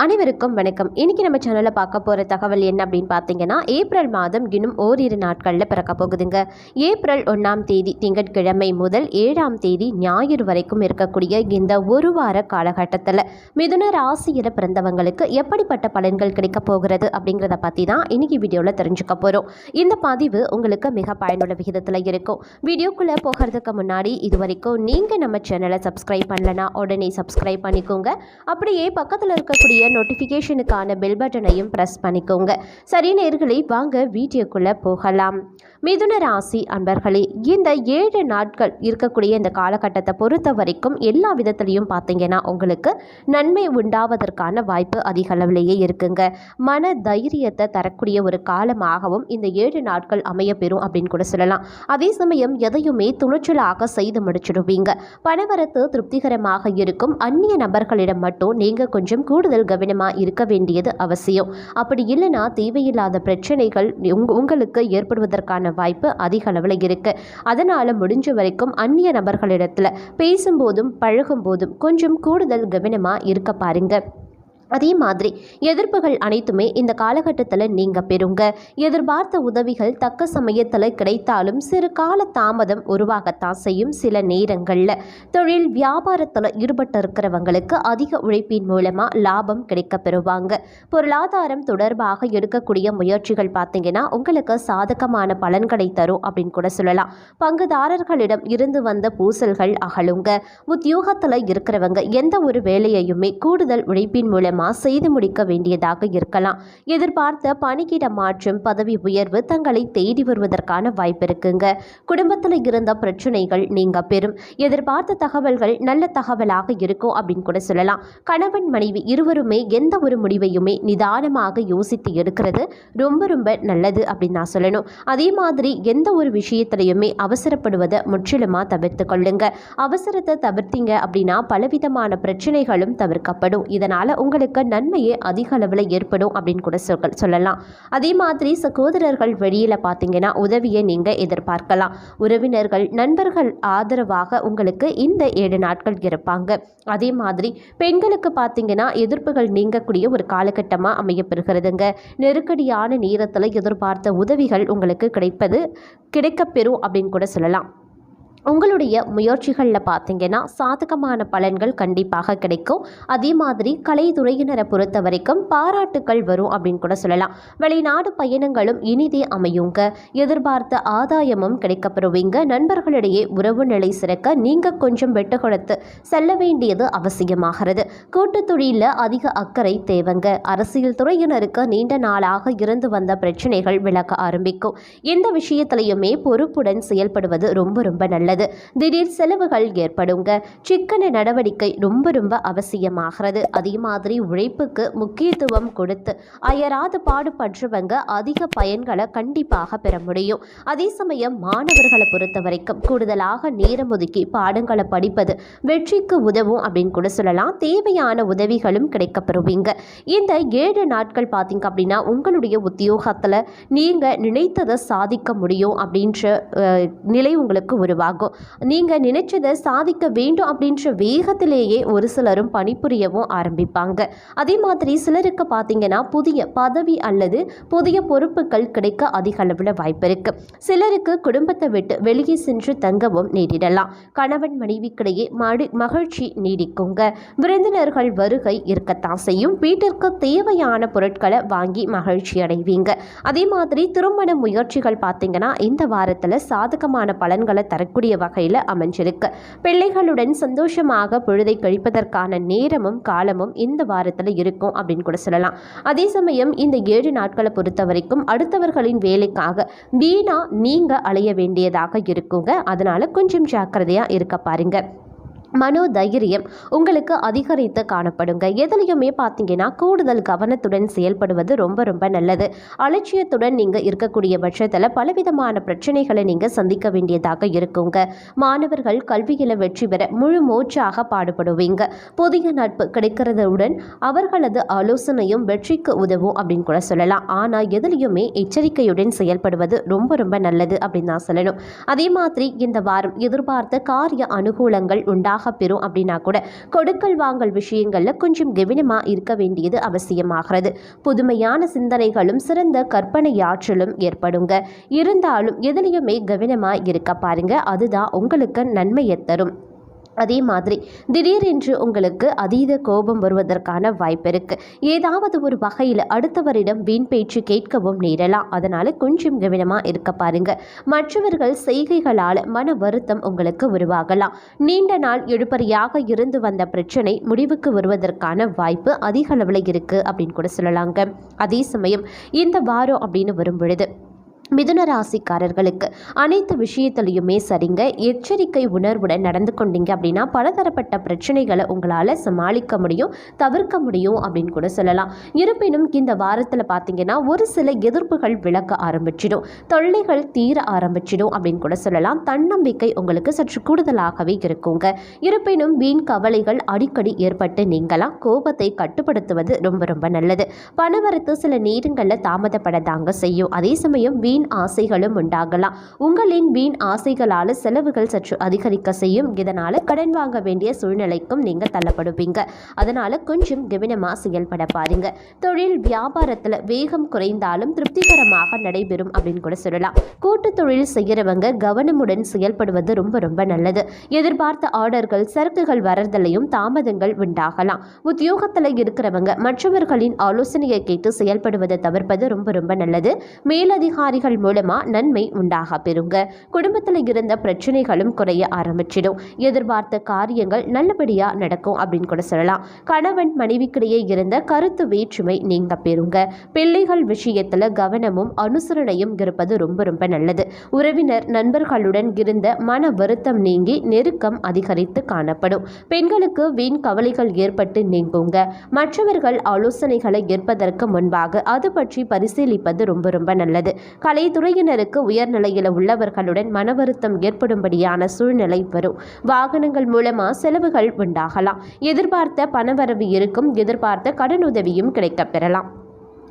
அனைவருக்கும் வணக்கம். இன்னைக்கு நம்ம சேனலில் பார்க்க போகிற தகவல் என்ன அப்படின்னு பார்த்தீங்கன்னா ஏப்ரல் மாதம் இன்னும் ஓரிரு நாட்களில் பிறக்க போகுதுங்க. ஏப்ரல் ஒன்றாம் தேதி திங்கட்கிழமை முதல் ஏழாம் தேதி ஞாயிறு வரைக்கும் இருக்கக்கூடிய இந்த ஒரு வார காலகட்டத்தில் மிதுன ராசியில் பிறந்தவங்களுக்கு எப்படிப்பட்ட பலன்கள் கிடைக்க போகிறது அப்படிங்கிறத பற்றி தான் இன்னைக்கு வீடியோவில் தெரிஞ்சுக்க போகிறோம் இந்த பதிவு உங்களுக்கு மிக பயனுள்ள விகிதத்தில் இருக்கும். வீடியோக்குள்ளே போகிறதுக்கு முன்னாடி இது வரைக்கும் நீங்கள் நம்ம சேனலை சப்ஸ்கிரைப் பண்ணலனா உடனே சப்ஸ்கிரைப் பண்ணிக்கோங்க. அப்படியே பக்கத்தில் இருக்கக்கூடிய நோட்டிஃபிகேஷனுக்கான பெல் பட்டனையும் ப்ரெஸ் பண்ணிக்கோங்க. சரி நேர்களை வாங்க வீடியோக்குள்ளே போகலாம். மிதுன ராசி அன்பர்களே இந்த ஏழு நாட்கள் இருக்கக்கூடிய இந்த காலகட்டத்தை பொறுத்த வரைக்கும் எல்லா விதத்துலேயும் பார்த்தீங்கன்னா உங்களுக்கு நன்மை உண்டாவதற்கான வாய்ப்பு அதிக அளவிலேயே இருக்குங்க. மன தைரியத்தை தரக்கூடிய ஒரு காலமாகவும் இந்த ஏழு நாட்கள் அமையப்பெறும் அப்படின்னு கூட சொல்லலாம். அதே சமயம் எதையுமே துணிச்சலாக செய்து முடிச்சிடுவீங்க. பணவரத்து திருப்திகரமாக இருக்கும். அந்நிய நபர்களிடம் மட்டும் நீங்கள் கொஞ்சம் கூடுதல் கவனமாக இருக்க வேண்டியது அவசியம். அப்படி இல்லைன்னா தேவையில்லாத பிரச்சனைகள் உங்களுக்கு ஏற்படுவதற்கான வாய்ப்பு அதிக அளவில் இருக்கு. அதனால் முடிஞ்ச வரைக்கும் அந்நிய நபர்களிடத்தில் பேசும்போதும் பழகும்போதும் கொஞ்சம் கூடுதல் கவனமாக இருக்க பாருங்க. அதே மாதிரி எதிர்ப்புகள் அனைத்துமே இந்த காலகட்டத்தில் நீங்கள் பெறுங்க. எதிர்பார்த்த உதவிகள் தக்க சமயத்தில் கிடைத்தாலும் சிறு கால தாமதம் உருவாகத்தான் செய்யும் சில நேரங்களில். தொழில் வியாபாரத்தில் ஈடுபட்டு இருக்கிறவங்களுக்கு அதிக உழைப்பின் மூலமாக லாபம் கிடைக்க பெறுவாங்க. பொருளாதாரம் தொடர்பாக எடுக்கக்கூடிய முயற்சிகள் பார்த்தீங்கன்னா உங்களுக்கு சாதகமான பலன்களை தரும் அப்படின்னு கூட சொல்லலாம். பங்குதாரர்களிடம் இருந்து வந்த பூசல்கள் அகலுங்க. உத்தியோகத்தில் இருக்கிறவங்க எந்த ஒரு வேலையையுமே கூடுதல் உழைப்பின் மூலமாக செய்து முடிக்க வேண்டியதாக இருக்கலாம். எதிர்பார்த்த பணிக்கிட மாற்றம் பதவி உயர்வு தங்களை தேடி வருவதற்கான வாய்ப்பு இருக்குங்க. குடும்பத்தில் இருந்த பிரச்சனைகள் நீங்க பெறும். எதிர்பார்த்த தகவல்கள் நல்ல தகவலாக இருக்கும் அப்படின்னு கூட சொல்லலாம். கணவன் மனைவி இருவருமே எந்த ஒரு முடிவையுமே நிதானமாக யோசித்து எடுக்கிறது ரொம்ப ரொம்ப நல்லது அப்படின்னு நான் சொல்லணும். அதே மாதிரி எந்த ஒரு விஷயத்திலையுமே அவசரப்படுவதை முற்றிலுமாக தவிர்த்து கொள்ளுங்க. அவசரத்தை தவிர்த்தீங்க அப்படின்னா பலவிதமான பிரச்சனைகளும் தவிர்க்கப்படும். இதனால் உங்களுக்கு நன்மையே அதிக அளவில் ஏற்படும் அப்படின்னு கூட சொல் சொல்லலாம். அதே மாதிரி சகோதரர்கள் வெளியில் பார்த்தீங்கன்னா உதவியை நீங்கள் எதிர்பார்க்கலாம். உறவினர்கள் நண்பர்கள் ஆதரவாக உங்களுக்கு இந்த ஏழு நாட்கள் இருப்பாங்க. அதே மாதிரி பெண்களுக்கு பார்த்தீங்கன்னா எதிர்ப்புகள் நீங்கக்கூடிய ஒரு காலகட்டமாக அமையப்பெறுகிறதுங்க. நெருக்கடியான நேரத்தில் எதிர்பார்த்த உதவிகள் உங்களுக்கு கிடைப்பது கிடைக்கப்பெறும் அப்படின்னு கூட சொல்லலாம். உங்களுடைய முயற்சிகளில் பார்த்தீங்கன்னா சாதகமான பலன்கள் கண்டிப்பாக கிடைக்கும். அதே மாதிரி கலைத்துறையினரை பொறுத்த வரைக்கும் பாராட்டுக்கள் வரும் அப்படின்னு கூட சொல்லலாம். வெளிநாடு பயணங்களும் இனிதே அமையுங்க. எதிர்பார்த்த ஆதாயமும் கிடைக்கப்பெறுவீங்க. நண்பர்களிடையே உறவு நிலை சிறக்க நீங்கள் கொஞ்சம் வெட்டு கொடுத்து செல்ல வேண்டியது அவசியமாகிறது. கூட்டுத் தொழிலில் அதிக அக்கறை தேவைங்க. அரசியல் துறையினருக்கு நீண்ட நாளாக இருந்து வந்த பிரச்சனைகள் விளக்க ஆரம்பிக்கும். எந்த விஷயத்திலையுமே பொறுப்புடன் செயல்படுவது ரொம்ப ரொம்ப நல்லது. நல்லது திடீர் செலவுகள் ஏற்படுங்க. சிக்கன நடவடிக்கை ரொம்ப ரொம்ப அவசியமாகிறது. அதே மாதிரி உழைப்புக்கு முக்கியத்துவம் கொடுத்து அயராது பாடுபடுறவங்க அதிக பயன்களை கண்டிப்பாக பெற முடியும். அதே சமயம் மாணவர்களை பொறுத்த வரைக்கும் கூடுதலாக நேரம் ஒதுக்கி பாடங்களை படிப்பது வெற்றிக்கு உதவும் அப்படின்னு கூட சொல்லலாம். தேவையான உதவிகளும் கிடைக்கப்பெறுவீங்க. இந்த ஏழு நாட்கள் பார்த்தீங்க அப்படின்னா உங்களுடைய உத்தியோகத்தில் நீங்கள் நினைத்ததை சாதிக்க முடியும் அப்படின்ற நிலை உங்களுக்கு உருவாகும். ஆகும். நீங்கள் நினைச்சதை சாதிக்க வேண்டும் அப்படின்ற வேகத்திலேயே ஒரு சிலரும் பணிபுரியவும் ஆரம்பிப்பாங்க. அதே மாதிரி சிலருக்கு பார்த்தீங்கன்னா புதிய பதவி அல்லது புதிய பொறுப்புகள் கிடைக்க அதிக அளவில் வாய்ப்பு இருக்கு. சிலருக்கு குடும்பத்தை விட்டு வெளியே சென்று தங்கவும் நேரிடலாம். கணவன் மனைவிக்கிடையே மடி மகிழ்ச்சி நீடிக்குங்க. விருந்தினர்கள் வருகை இருக்கத்தான் செய்யும். வீட்டிற்கு தேவையான பொருட்களை வாங்கி மகிழ்ச்சி அடைவீங்க. அதே மாதிரி திருமண முயற்சிகள் பார்த்தீங்கன்னா இந்த வாரத்தில் சாதகமான பலன்களை தரக்கூடிய வகையில் அமைஞ்சிருக்கு. பிள்ளைகளுடன் சந்தோஷமாக பொழுதை கழிப்பதற்கான நேரமும் காலமும் இந்த வாரத்தில் இருக்கும் அப்படின்னு கூட சொல்லலாம். அதே சமயம் இந்த ஏழு நாட்களை பொறுத்த வரைக்கும் அடுத்தவர்களின் வேலைக்காக வீணா நீங்கள் அலைய வேண்டியதாக இருக்குங்க. அதனால கொஞ்சம் ஜாக்கிரதையாக இருக்க பாருங்க. மனோதைரியம் உங்களுக்கு அதிகரித்து காணப்படுங்க. எதுலையுமே பார்த்தீங்கன்னா கூடுதல் கவனத்துடன் செயல்படுவது ரொம்ப ரொம்ப நல்லது. அலட்சியத்துடன் நீங்கள் இருக்கக்கூடிய பட்சத்தில் பலவிதமான பிரச்சனைகளை நீங்கள் சந்திக்க வேண்டியதாக இருக்குங்க. மாணவர்கள் கல்வியில் வெற்றி பெற முழு மூச்சாக பாடுபடுவீங்க. புதிய நட்பு கிடைக்கிறதுடன் அவர்களது ஆலோசனையும் வெற்றிக்கு உதவும் அப்படின்னு கூட சொல்லலாம். ஆனால் எதுலையுமே எச்சரிக்கையுடன் செயல்படுவது ரொம்ப ரொம்ப நல்லது அப்படின்னு தான் சொல்லணும். அதே மாதிரி இந்த வாரம் எதிர்பார்த்த காரிய அனுகூலங்கள் உண்டாக உண்டாக பெறும் அப்படின்னா கூட கொடுக்கல் வாங்கல் விஷயங்களில் கொஞ்சம் கவனமாக இருக்க வேண்டியது அவசியமாகிறது. புதுமையான சிந்தனைகளும் சிறந்த கற்பனை ஆற்றலும் ஏற்படுங்க. இருந்தாலும் எதுலேயுமே கவனமாக இருக்க பாருங்க. அதுதான் உங்களுக்கு நன்மையை தரும். அதே மாதிரி. திடீரென்று உங்களுக்கு அதீத கோபம் வருவதற்கான வாய்ப்பு இருக்கு. ஏதாவது ஒரு வகையில் அடுத்தவரிடம் வீண் பேச்சு கேட்கவும் நேரலாம். அதனால கொஞ்சம் கவனமாக இருக்க பாருங்க. மற்றவர்கள் செய்கைகளால் மன வருத்தம் உங்களுக்கு உருவாகலாம். நீண்ட நாள் எழுப்பறியாக இருந்து வந்த பிரச்சனை முடிவுக்கு வருவதற்கான வாய்ப்பு அதிக அளவில் இருக்கு அப்படின்னு கூட சொல்லலாங்க. அதே சமயம் இந்த வாரம் அப்படின்னு வரும் பொழுது மிதுன ராசிக்காரர்களுக்கு. அனைத்து விஷயத்துலையுமே சரிங்க. எச்சரிக்கை உணர்வுடன் நடந்து கொண்டீங்க அப்படின்னா பலதரப்பட்ட பிரச்சனைகளை உங்களால் சமாளிக்க முடியும் தவிர்க்க முடியும் அப்படின்னு கூட சொல்லலாம். இருப்பினும் இந்த வாரத்தில் பார்த்தீங்கன்னா ஒரு சில எதிர்ப்புகள் விளக்க ஆரம்பிச்சிடும். தொல்லைகள் தீர ஆரம்பிச்சிடும் அப்படின்னு கூட சொல்லலாம். தன்னம்பிக்கை உங்களுக்கு சற்று கூடுதலாகவே இருக்குங்க. இருப்பினும் வீண் கவலைகள் அடிக்கடி ஏற்பட்டு நீங்களாம் கோபத்தை கட்டுப்படுத்துவது ரொம்ப ரொம்ப நல்லது. பணவரத்து சில நேரங்களில் தாமதப்பட தாங்க செய்யும். அதே சமயம் வீண் ஆசைகளும் உண்டாகலாம். உங்களின் வீண் ஆசைகளால் செலவுகள் சற்று அதிகரிக்க செய்யும். இதனால் கடன் வாங்க வேண்டிய சூழ்நிலைக்கும் நீங்கள் தள்ளப்படுவீங்க. அதனால் கொஞ்சம் கவனமாக செயல்பட பாருங்க. தொழில் வியாபாரத்தில் வேகம் குறைந்தாலும் திருப்திகரமாக நடைபெறும் அப்படின்னு கூட சொல்லலாம். கூட்டு தொழில் செய்கிறவங்க கவனமுடன் செயல்படுவது ரொம்ப ரொம்ப நல்லது. எதிர்பார்த்த ஆர்டர்கள் சரக்குகள் வரதலையும் தாமதங்கள் உண்டாகலாம். உத்தியோகத்தில் இருக்கிறவங்க மற்றவர்களின் ஆலோசனையை கேட்டு செயல்படுவதை தவிர்ப்பது ரொம்ப ரொம்ப நல்லது. மேலதிகாரிகள் மூலமா நன்மை உண்டாக பெறுங்க. குடும்பத்தில் இருந்த பிரச்சனைகளும் குறைய ஆரம்பிச்சிடும். எதிர்பார்த்த காரியங்கள் நல்லபடியா நடக்கும் அப்படின்னு கூட சொல்லலாம். கணவன் மனைவிக்கிடையே இருந்த கருத்து வேற்றுமை நீங்க பெறுங்க. பிள்ளைகள் விஷயத்துல கவனமும் அனுசரணையும் இருப்பது ரொம்ப ரொம்ப நல்லது. உறவினர் நண்பர்களுடன் இருந்த மன வருத்தம் நீங்கி நெருக்கம் அதிகரித்து காணப்படும். பெண்களுக்கு வீண் கவலைகள் ஏற்பட்டு நீங்குங்க. மற்றவர்கள் ஆலோசனைகளை ஏற்பதற்கு முன்பாக அது பற்றி பரிசீலிப்பது ரொம்ப ரொம்ப நல்லது. கலைத்துறையினருக்கு உயர்நிலையில் உள்ளவர்களுடன் மன வருத்தம் ஏற்படும்படியான சூழ்நிலை வரும். வாகனங்கள் மூலமா செலவுகள் உண்டாகலாம். எதிர்பார்த்த பணவரவு இருக்கும். எதிர்பார்த்த கடனுதவியும் கிடைக்கப்பெறலாம். பெறலாம்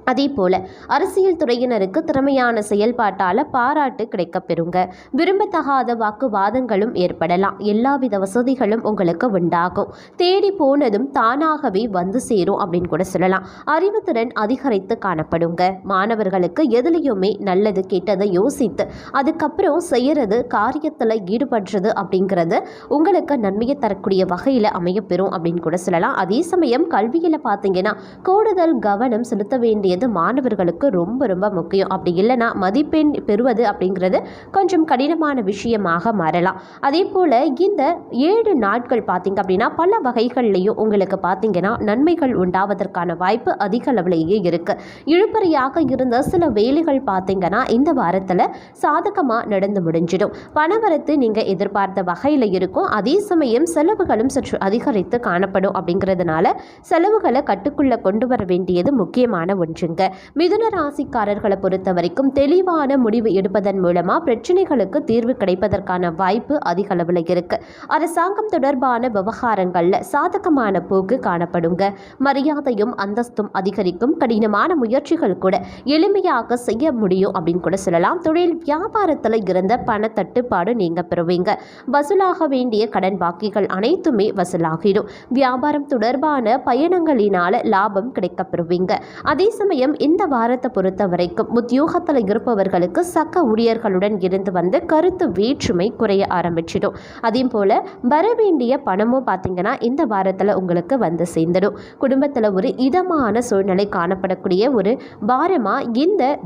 அதே போல அரசியல் துறையினருக்கு திறமையான செயல்பாட்டால் பாராட்டு கிடைக்கப் பெறுங்க. விரும்பத்தகாத வாக்குவாதங்களும் ஏற்படலாம். எல்லாவித வசதிகளும் உங்களுக்கு உண்டாகும். தேடி போனதும் தானாகவே வந்து சேரும் அப்படின்னு கூட சொல்லலாம். அறிவுத்திறன் அதிகரித்து காணப்படுங்க. மாணவர்களுக்கு எதுலேயுமே நல்லது கெட்டதை யோசித்து அதுக்கப்புறம் செய்யறது காரியத்தில் ஈடுபடுறது அப்படிங்கிறது உங்களுக்கு நன்மையை தரக்கூடிய வகையில் அமையப்பெறும் அப்படின்னு கூட சொல்லலாம். அதே சமயம் கல்வியில் பார்த்தீங்கன்னா கூடுதல் கவனம் செலுத்த அப்படிங்கிறது மாணவர்களுக்கு ரொம்ப ரொம்ப முக்கியம்? அப்படி இல்லைனா மதிப்பெண் பெறுவது அப்படிங்கிறது கொஞ்சம் கடினமான விஷயமாக மாறலாம். அதே போல் இந்த ஏழு நாட்கள் பார்த்திங்க அப்படின்னா பல வகைகள்லேயும் உங்களுக்கு பார்த்திங்கன்னா நன்மைகள் உண்டாவதற்கான வாய்ப்பு அதிக அளவிலேயே இருக்குது இழுபறியாக இருந்த சில வேலைகள் பார்த்திங்கன்னா இந்த வாரத்தில் சாதகமாக நடந்து முடிஞ்சிடும். பணவரத்து நீங்கள் எதிர்பார்த்த வகையில் இருக்கும். அதே சமயம் செலவுகளும் சற்று அதிகரித்து காணப்படும் அப்படிங்கிறதுனால செலவுகளை கட்டுக்குள்ள கொண்டு வர வேண்டியது முக்கியமான ஒன்று. மாற்றுங்க. மிதுன ராசிக்காரர்களை பொறுத்த வரைக்கும் தெளிவான முடிவு எடுப்பதன் மூலமா பிரச்சனைகளுக்கு தீர்வு கிடைப்பதற்கான வாய்ப்பு அதிக அளவில் இருக்கு. அரசாங்கம் தொடர்பான விவகாரங்கள்ல சாதகமான போக்கு காணப்படுங்க. மரியாதையும் அந்தஸ்தும் அதிகரிக்கும். கடினமான முயற்சிகள் கூட எளிமையாக செய்ய முடியும் அப்படின்னு கூட சொல்லலாம். தொழில் வியாபாரத்தில் இருந்த பண தட்டுப்பாடு நீங்க பெறுவீங்க. வசூலாக வேண்டிய கடன் பாக்கிகள் அனைத்துமே வசூலாகிடும். வியாபாரம் தொடர்பான பயணங்களினால லாபம் கிடைக்கப்பெறுவீங்க அதே சமயம் இந்த வாரத்தை பொறுத்த வரைக்கும் உத்தியோகத்தில் இருப்பவர்களுக்கு சக்க ஊழியர்களுடன் இருந்து வந்து கருத்து வேற்றுமை குறைய ஆரம்பிச்சிடும். அதே போல் வர வேண்டிய பணமும் பார்த்தீங்கன்னா இந்த வாரத்தில் உங்களுக்கு வந்து சேர்ந்துடும். குடும்பத்தில் ஒரு இதமான சூழ்நிலை காணப்படக்கூடிய ஒரு வாரமாக இந்த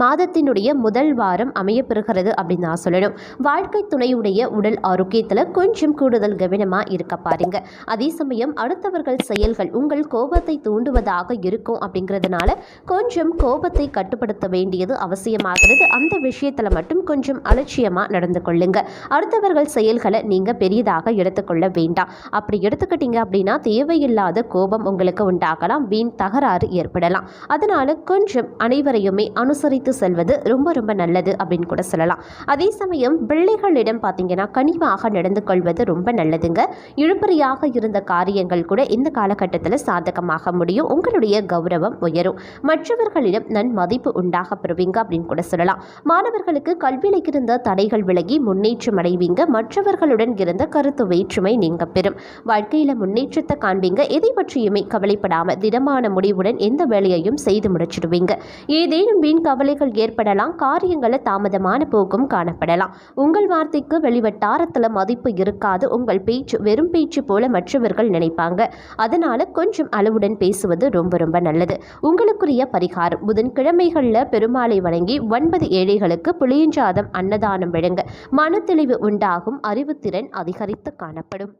மாதத்தினுடைய முதல் வாரம் அமையப்பெறுகிறது அப்படின்னு நான் சொல்லணும். வாழ்க்கை துணையுடைய உடல் ஆரோக்கியத்தில் கொஞ்சம் கூடுதல் கவனமாக இருக்க பாருங்க. அதே சமயம் அடுத்தவர்கள் செயல்கள் உங்கள் கோபத்தை தூண்டுவதாக இருக்கும் அப்படிங்கிறதுனால கொஞ்சம் கோபத்தை கட்டுப்படுத்த வேண்டியது அவசியமாகிறது. அந்த விஷயத்தில் மட்டும் கொஞ்சம் அலட்சியமாக நடந்து கொள்ளுங்க. அடுத்தவர்கள் செயல்களை நீங்கள் பெரியதாக எடுத்துக்கொள்ள வேண்டாம். அப்படி எடுத்துக்கிட்டீங்க அப்படின்னா தேவையில்லாத கோபம் உங்களுக்கு உண்டாகலாம். வீண் தகராறு ஏற்படலாம். அதனால கொஞ்சம் அனைவரையுமே அனுசரித்து அனுசரித்து செல்வது ரொம்ப ரொம்ப நல்லது அப்படின்னு கூட சொல்லலாம். அதே சமயம் பிள்ளைகளிடம் பார்த்தீங்கன்னா கனிவாக நடந்து கொள்வது ரொம்ப நல்லதுங்க. இழுபறியாக இருந்த காரியங்கள் கூட இந்த காலகட்டத்தில் சாதகமாக முடியும். உங்களுடைய கௌரவம் உயரும். மற்றவர்களிடம் நன் மதிப்பு உண்டாக பெறுவீங்க அப்படின்னு கூட சொல்லலாம். மாணவர்களுக்கு கல்வியில் இருந்த தடைகள் விலகி முன்னேற்றம் அடைவீங்க. மற்றவர்களுடன் இருந்த கருத்து வேற்றுமை நீங்க பெறும். வாழ்க்கையில் முன்னேற்றத்தை காண்பீங்க. எதை பற்றியுமே கவலைப்படாமல் திடமான முடிவுடன் எந்த வேலையையும் செய்து முடிச்சிடுவீங்க. ஏதேனும் வீண் தடைகள் ஏற்படலாம் காரியங்களை தாமதமான போக்கும் காணப்படலாம். உங்கள் வார்த்தைக்கு வெளிவட்டாரத்தில் மதிப்பு இருக்காது. உங்கள் பேச்சு வெறும் பேச்சு போல மற்றவர்கள் நினைப்பாங்க. அதனால கொஞ்சம் அளவுடன் பேசுவது ரொம்ப ரொம்ப நல்லது. உங்களுக்குரிய பரிகாரம் புதன்கிழமைகளில் பெருமாளை வணங்கி ஒன்பது ஏழைகளுக்கு புளியஞ்சாதம் அன்னதானம் விழுங்க மனத்தெளிவு உண்டாகும் அறிவுத்திறன் அதிகரித்து காணப்படும்.